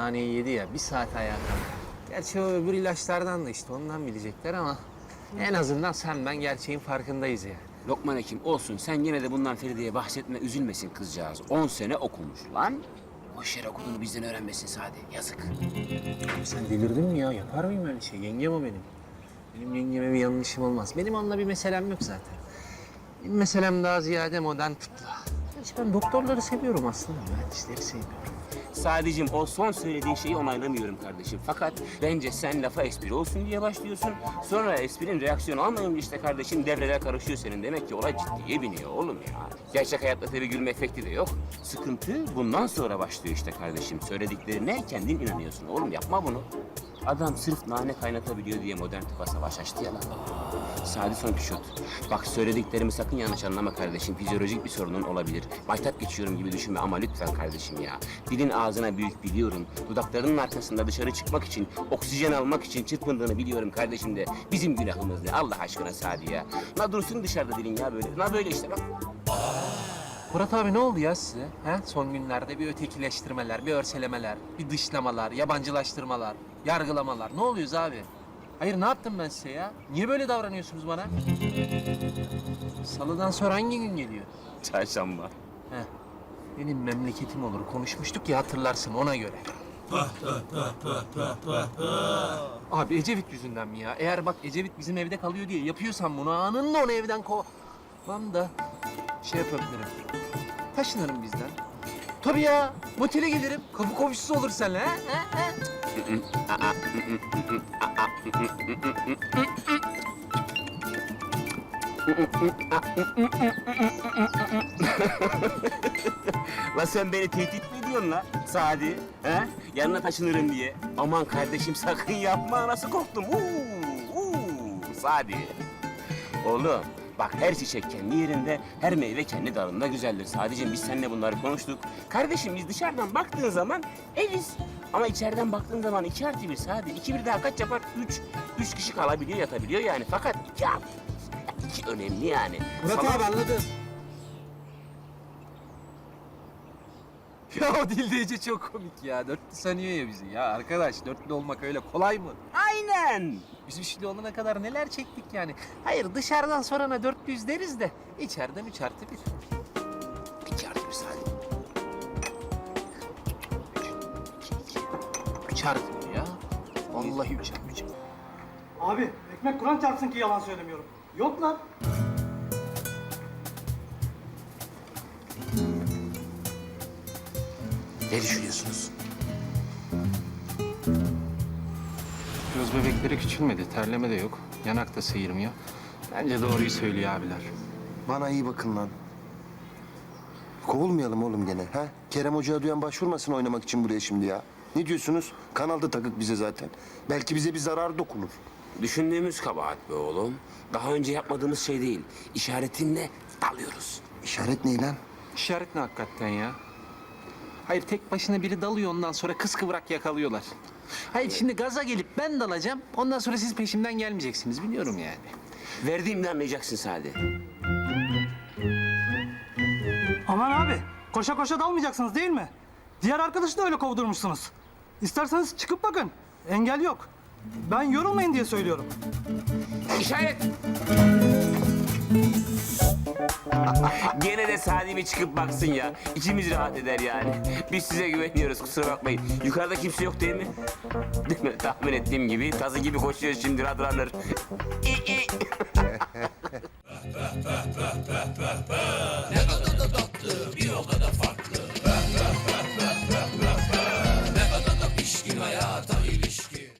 naneyi yedi ya bir saat kalktı. Gerçi o öbür ilaçlardan da işte ondan bilecekler ama en azından sen ben gerçeğin farkındayız yani. Lokman Hekim olsun sen yine de bundan Feride'ye bahsetme üzülmesin kızcağız. 10 sene okumuş lan. Boş yere okuduğunu bizden öğrenmesin Sadi. Yazık. Abi sen delirdin mi ya? Yapar mıyım öyle şey? Yengem o benim. Benim yengeme bir yanlışım olmaz. Benim onunla bir meselem yok zaten. Benim meselem daha ziyade modern tıpla. Gerçi ben doktorları seviyorum aslında. Mühendisleri sevmiyorum. Sadicim o son söylediğin şeyi onaylamıyorum kardeşim. Fakat bence sen lafa espri olsun diye başlıyorsun. Sonra esprinin reaksiyonu almayınca işte kardeşim devreler karışıyor senin. Demek ki olay ciddiye biniyor oğlum ya. Gerçek hayatta tabii gülme efekti de yok. Sıkıntı bundan sonra başlıyor işte kardeşim. Söylediklerine kendin inanıyorsun oğlum yapma bunu. Adam sırf nane kaynatabiliyor diye modern tıpa savaş açtı ya lan. Sadi son kişot. Bak söylediklerimi sakın yanlış anlama kardeşim. Fizyolojik bir sorunun olabilir. Baytap geçiyorum gibi düşünme ama lütfen kardeşim ya. Dilin ağzına büyük biliyorum. Dudaklarının arkasında dışarı çıkmak için, oksijen almak için çırpındığını biliyorum kardeşim de. Bizim günahımız ne Allah aşkına Sadi ya. La dursun dışarıda dilin ya böyle. La böyle işte bak. Murat abi ne oldu ya size? He? Son günlerde bir ötekileştirmeler, bir örselemeler, bir dışlamalar, yabancılaştırmalar, yargılamalar. Ne oluyoruz abi? Hayır ne yaptım ben size ya? Niye böyle davranıyorsunuz bana? Salıdan sonra hangi gün geliyor? Çarşamba. Heh. Benim memleketim olur. Konuşmuştuk ya hatırlarsın ona göre. Abi Ecevit yüzünden mi ya? Eğer bak Ecevit bizim evde kalıyor diye yapıyorsan bunu anında onu evden kovam da şey yapabilirim. Taşınırım bizden. Tabii ya. Motele gelirim. Kapı komşusu olur seninle. ha? Ha? Ha? La sen beni tehdit mi ediyorsun la Sadi? He? Yanına taşınırım diye. Aman kardeşim sakın yapma nasıl korktum. Uuu, uuu, Sadi. Oğlum bak her çiçek kendi yerinde, her meyve kendi dalında güzeldir. Sadece biz seninle bunları konuştuk. Kardeşim biz dışarıdan baktığın zaman eviz. Ama içeriden baktığın zaman iki artı bir Sadi. İki bir daha kaç yapar? Üç. Üç kişi kalabiliyor, yatabiliyor yani. Fakat iki iki önemli yani. Murat Sana- abi anladım. Ya o dildeyece çok komik ya. Dörtlü sanıyor ya bizi. Ya arkadaş dörtlü olmak öyle kolay mı? Aynen. Biz üçlü olana kadar neler çektik yani. Hayır dışarıdan sorana dörtlüyüz deriz de içeriden üç artı bir. İki artı bir Sadi. Üç artı bir ya. Vallahi üç artı üç. Abi ekmek Kur'an çarpsın ki yalan söylemiyorum. Yok lan. Ne düşünüyorsunuz? Göz bebekleri küçülmedi. Terleme de yok. Yanak da sıyırmıyor. Bence doğruyu söylüyor abiler. Bana iyi bakın lan. Kovulmayalım oğlum gene. ha? Kerem Hoca'ya duyan başvurmasın oynamak için buraya şimdi ya. Ne diyorsunuz? Kanalda takık bize zaten. Belki bize bir zarar dokunur. Düşündüğümüz kabahat be oğlum. Daha önce yapmadığımız şey değil. İşaretinle dalıyoruz. İşaret ne lan? İşaret ne hakikaten ya? Hayır tek başına biri dalıyor ondan sonra kıskıvrak yakalıyorlar. Hayır şimdi gaza gelip ben dalacağım. Ondan sonra siz peşimden gelmeyeceksiniz biliyorum yani. Verdiğimde anlayacaksın Sadi. Aman abi koşa koşa dalmayacaksınız değil mi? Diğer arkadaşı da öyle kovdurmuşsunuz. İsterseniz çıkıp bakın. Engel yok. Ben yorulmayın diye söylüyorum. İşaret! Gene de Sadi bir çıkıp baksın ya. İçimiz rahat eder yani. Biz size güveniyoruz kusura bakmayın. Yukarıda kimse yok değil mi? Değil mi? Tahmin ettiğim gibi. Tazı gibi koşuyoruz şimdi radranır.